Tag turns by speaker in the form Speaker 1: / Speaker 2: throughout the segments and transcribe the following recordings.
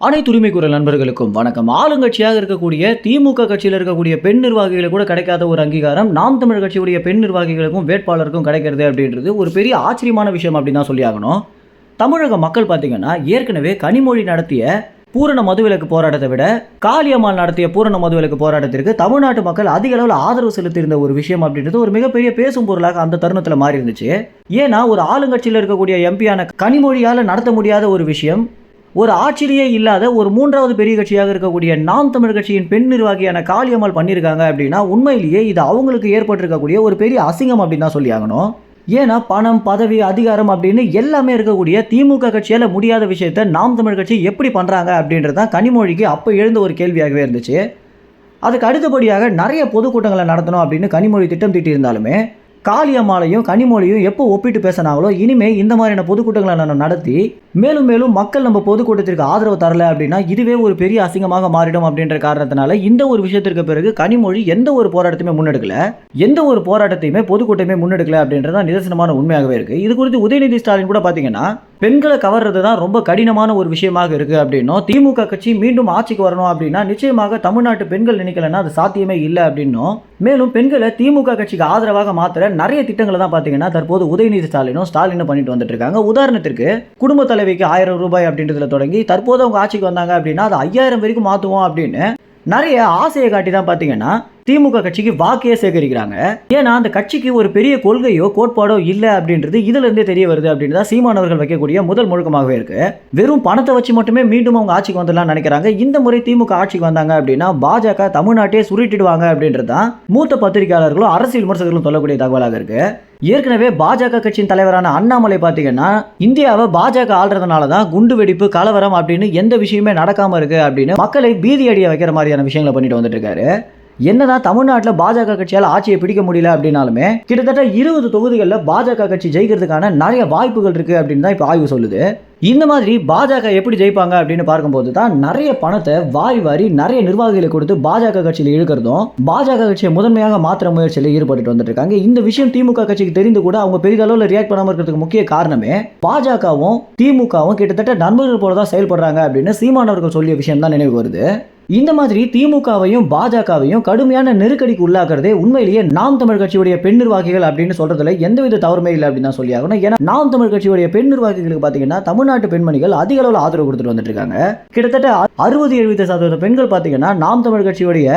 Speaker 1: அனைத்து உரிமை குரல் நண்பர்களுக்கும் வணக்கம். ஆளுங்கட்சியாக இருக்கக்கூடிய திமுக கட்சியில் இருக்கக்கூடிய பெண் நிர்வாகிகளுக்கு கூட கிடைக்காத ஒரு அங்கீகாரம் நாம் தமிழ் கட்சியுடைய பெண் நிர்வாகிகளுக்கும் வேட்பாளருக்கும் கிடைக்கிறது அப்படின்றது ஒரு பெரிய ஆச்சரியமான விஷயம் அப்படின்னு தான் சொல்லி ஆகணும் தமிழக மக்கள் பார்த்தீங்கன்னா ஏற்கனவே கனிமொழி நடத்திய பூரண மதுவிலக்கு போராட்டத்தை விட காளியம்மாள் நடத்திய பூரண மதுவிலக்கு போராட்டத்திற்கு தமிழ்நாட்டு மக்கள் அதிக அளவில் ஆதரவு செலுத்தியிருந்த ஒரு விஷயம் அப்படின்றது ஒரு மிகப்பெரிய பேசும் பொருளாக அந்த தருணத்தில் மாறி இருந்துச்சு ஏன்னா ஒரு ஆளுங்கட்சியில் இருக்கக்கூடிய எம்பியான கனிமொழியால் நடத்த முடியாத ஒரு விஷயம் ஒரு ஆட்சியிலேயே இல்லாத ஒரு மூன்றாவது பெரிய கட்சியாக இருக்கக்கூடிய நாம் தமிழ் கட்சியின் பெண் நிர்வாகியான காளியம்மாள் பண்ணியிருக்காங்க அப்படின்னா உண்மையிலேயே இது அவங்களுக்கு ஏற்பட்டிருக்கக்கூடிய ஒரு பெரிய அசிங்கம் அப்படின்னு தான் சொல்லி ஆகணும். ஏன்னா பணம் பதவி அதிகாரம் அப்படின்னு எல்லாமே இருக்கக்கூடிய திமுக கட்சியால் முடியாத விஷயத்த நாம் தமிழ் கட்சி எப்படி பண்ணுறாங்க அப்படின்றது தான் கனிமொழிக்கு அப்போ எழுந்த ஒரு கேள்வியாகவே இருந்துச்சு. அதுக்கு அடுத்தபடியாக நிறைய பொதுக்கூட்டங்களை நடத்தணும் அப்படின்னு கனிமொழி திட்டம் தீட்டியிருந்தாலுமே காளியம்மாலையும் கனிமொழியும் எப்போ ஒப்பிட்டு பேசினாங்களோ இனிமே இந்த மாதிரியான பொதுக்கூட்டங்களை நம்ம நடத்தி மேலும் மேலும் மக்கள் நம்ம பொதுக்கூட்டத்திற்கு ஆதரவு தரல அப்படின்னா இதுவே ஒரு பெரிய அசிங்கமாக மாறிடும் அப்படின்ற காரணத்தினால இந்த ஒரு விஷயத்திற்கு பிறகு கனிமொழி எந்த ஒரு போராட்டத்தையுமே முன்னெடுக்கல. எந்த ஒரு போராட்டத்தையுமே பொதுக்கூட்டமே முன்னெடுக்கல அப்படின்றது தான் நிதர்சனமான உண்மையாகவே இருக்கு. இது குறித்து உதயநிதி ஸ்டாலின் கூட பார்த்தீங்கன்னா பெண்களை கவர்றது தான் ரொம்ப கடினமான ஒரு விஷயமாக இருக்குது அப்படின்னும் திமுக கட்சி மீண்டும் ஆட்சிக்கு வரணும் அப்படின்னா நிச்சயமாக தமிழ்நாட்டு பெண்கள் நினைக்கலன்னா அது சாத்தியமே இல்லை அப்படின்னும் மேலும் பெண்களை திமுக கட்சிக்கு ஆதரவாக மாத்திர நிறைய திட்டங்களை தான் பார்த்தீங்கன்னா தற்போது உதயநிதி ஸ்டாலினும் ஸ்டாலினும் பண்ணிட்டு வந்துட்டு இருக்காங்க. உதாரணத்திற்கு குடும்ப தலைவிக்கு ஆயிரம் ரூபாய் அப்படின்றதுல தொடங்கி தற்போது அவங்க ஆட்சிக்கு வந்தாங்க அப்படின்னா அது ஐயாயிரம் வரைக்கும் மாற்றுவோம் அப்படின்னு நிறைய ஆசையை காட்டி தான் பார்த்தீங்கன்னா திமுக கட்சிக்கு வாக்கையே சேகரிக்கிறாங்க. ஏன்னா அந்த கட்சிக்கு ஒரு பெரிய கொள்கையோ கோட்பாடோ இல்லை அப்படின்றது இதுல இருந்தே தெரிய வருது அப்படின்னு தான் சீமானவர்கள் வைக்கக்கூடிய முதல் முழுக்கமாகவே இருக்கு. வெறும் பணத்தை வச்சு மட்டுமே மீண்டும் அவங்க ஆட்சிக்கு வந்துடலாம் நினைக்கிறாங்க. இந்த முறை திமுக ஆட்சிக்கு வந்தாங்க அப்படின்னா பாஜக தமிழ்நாட்டையே சுருட்டிடுவாங்க அப்படின்றது தான் மூத்த பத்திரிகையாளர்களும் அரசியல் விமர்சகர்களும் சொல்லக்கூடிய தகவலாக இருக்கு. ஏற்கனவே பாஜக கட்சியின் தலைவரான அண்ணாமலை பார்த்தீங்கன்னா இந்தியாவை பாஜக ஆள்றதுனால தான் குண்டு வெடிப்பு கலவரம் அப்படின்னு எந்த விஷயமே நடக்காம இருக்கு அப்படின்னு மக்களை பீதி அடிய வைக்கிற மாதிரியான விஷயங்களை பண்ணிட்டு வந்துட்டு இருக்காரு. என்னதான் தமிழ்நாட்டில் பாஜக கட்சியால் ஆட்சியை பிடிக்க முடியல அப்படின்னாலுமே கிட்டத்தட்ட இருபது தொகுதிகளில் பாஜக கட்சி ஜெயிக்கிறதுக்கான நிறைய வாய்ப்புகள் இருக்கு அப்படின்னு தான் இப்போ ஆய்வு சொல்லுது. இந்த மாதிரி பாஜக எப்படி ஜெயிப்பாங்க அப்படின்னு பார்க்கும்போது தான் நிறைய பணத்தை வாரி வாரி நிறைய நிர்வாகிகளை கொடுத்து பாஜக கட்சியில் இழுக்கிறதும் பாஜக கட்சியை முதன்மையாக மாற்ற முயற்சியில் ஈடுபட்டு வந்துட்டு இருக்காங்க இந்த விஷயம் திமுக கட்சிக்கு தெரிந்து கூட அவங்க பெரிய அளவில் ரியாக்ட் பண்ணாமல் இருக்கிறதுக்கு முக்கிய காரணமே பாஜகவும் திமுகவும் கிட்டத்தட்ட நண்பர்கள் போல தான் செயல்படுறாங்க அப்படின்னு சீமானவர்கள் சொல்லிய விஷயம் தான் நினைவு வருது. இந்த மாதிரி திமுகவையும் பாஜகவையும் கடுமையான நெருக்கடிக்கு உள்ளாக்குறதே உண்மையிலேயே நாம் தமிழ் கட்சியுடைய பெண் நிர்வாகிகள் அப்படின்னு சொல்றதுல எந்தவித தவறுமே இல்லை அப்படின்னு தான் சொல்லி ஆகணும். ஏன்னா நாம் தமிழ் கட்சியுடைய பெண் நிர்வாகிகளுக்கு பார்த்தீங்கன்னா தமிழ்நாட்டு பெண்மணிகள் அதிக அளவில் ஆதரவு கொடுத்துட்டு வந்துட்டு இருக்காங்க. கிட்டத்தட்ட அறுபது எழுபது சதவீத பெண்கள் பார்த்தீங்கன்னா நாம் தமிழ் கட்சியுடைய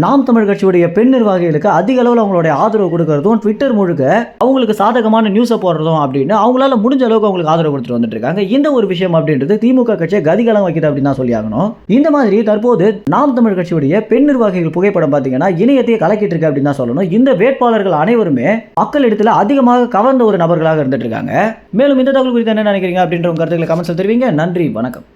Speaker 1: நாம் தமிழ் கட்சியுடைய பெண் நிர்வாகிகளுக்கு அதிக அளவில் அவங்களுடைய ஆதரவு கொடுக்கறதும் ட்விட்டர் முழுக்க அவங்களுக்கு சாதகமான நியூஸை போடுறதும் அப்படின்னு அவங்களால முடிஞ்ச அளவுக்கு அவங்களுக்கு ஆதரவு கொடுத்துட்டு வந்துட்டு இருக்காங்க இந்த ஒரு விஷயம் அப்படின்றது திமுக கட்சியை கதிகலம் வைக்குது அப்படின்னு தான் சொல்லி ஆகணும். இந்த மாதிரி தற்போது நாம் தமிழ் கட்சியுடைய பெண் நிர்வாகிகள் புகைப்படம் பார்த்தீங்கன்னா இணையத்தையே கலக்கிட்டு இருக்கு அப்படின்னு தான் சொல்லணும். இந்த வேட்பாளர்கள் அனைவருமே மக்களிடத்தில் அதிகமாக கவர்ந்த ஒரு நபர்களாக இருந்துட்டு இருக்காங்க மேலும் இந்த தகவல் குறித்து என்ன நினைக்கிறீங்க அப்படின்ற உங்க கருத்துக்களை கமெண்ட்ஸ் தெரிவிங்க. நன்றி வணக்கம்.